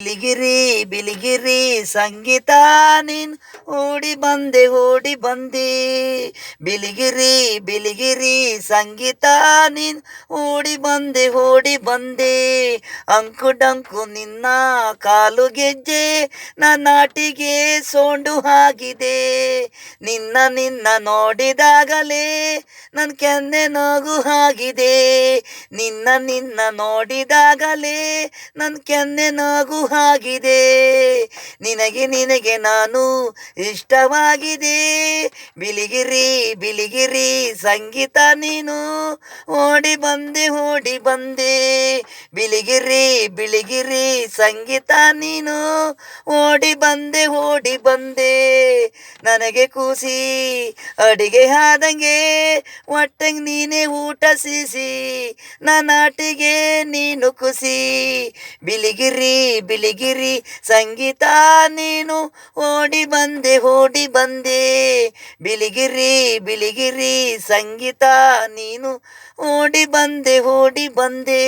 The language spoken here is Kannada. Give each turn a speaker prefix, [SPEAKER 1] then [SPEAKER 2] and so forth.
[SPEAKER 1] ಬಿಳಿಗಿರಿ ಬಿಳಿಗಿರಿ ಸಂಗೀತ ನೀನ್ ಓಡಿ ಬಂದೆ ಓಡಿ ಬಂದೆ. ಬಿಲಿಗಿರಿ ಬಿಲಿಗಿರಿ, ಸಂಗೀತ ನೀನ್ ಓಡಿ ಬಂದೆ ಓಡಿ ಬಂದೆ. ಅಂಕು ಡಂಕು ನಿನ್ನ ಕಾಲು ಗೆಜ್ಜೆ ನಾಟಿಗೆ ಸೋಂಡು ಆಗಿದೆ. ನಿನ್ನ ನಿನ್ನ ನೋಡಿದಾಗಲೇ ನನ್ನ ಕೆನ್ನೆ ನಗು ಆಗಿದೆ. ನಿನ್ನ ನಿನ್ನ ನೋಡಿದಾಗಲೇ ನನ್ನ ಕೆನ್ನೆ ನಗು ಆಗಿದೆ. ನಿನಗೆ ನಿನಗೆ ನಾನು ಇಷ್ಟವಾಗಿದೆ. ಬಿಳಿಗಿರಿ ಬಿಳಿಗಿರಿ ಸಂಗೀತ ನೀನು ಓಡಿ ಬಂದೆ ಓಡಿ ಬಂದೆ. ಬಿಳಿಗಿರಿ ಬಿಳಿಗಿರಿ ಸಂಗೀತ ನೀನು ಓಡಿ ಬಂದೆ ಓಡಿ ಬಂದೆ. ನನಗೆ ಕೂಸಿ ಅಡಿಗೆ ಆದಂಗೆ ಒಟ್ಟಂಗೆ ನೀನೇ ಊಟ ಸೀಸಿ ನನ್ನಾಟಿಗೆ ನೀನು ಖುಷಿ ಬಿಳಿಗಿರಿ ಬಿಳಿಗಿರಿ ಸಂಗೀತ ನೀನು ಓಡಿ ಬಂದೆ ಓಡಿ ಬಂದೆ. ಬಿಳಿಗಿರಿ ಬಿಳಿಗಿರಿ ಸಂಗೀತ ನೀನು ಓಡಿ ಬಂದೆ ಓಡಿ ಬಂದೆ.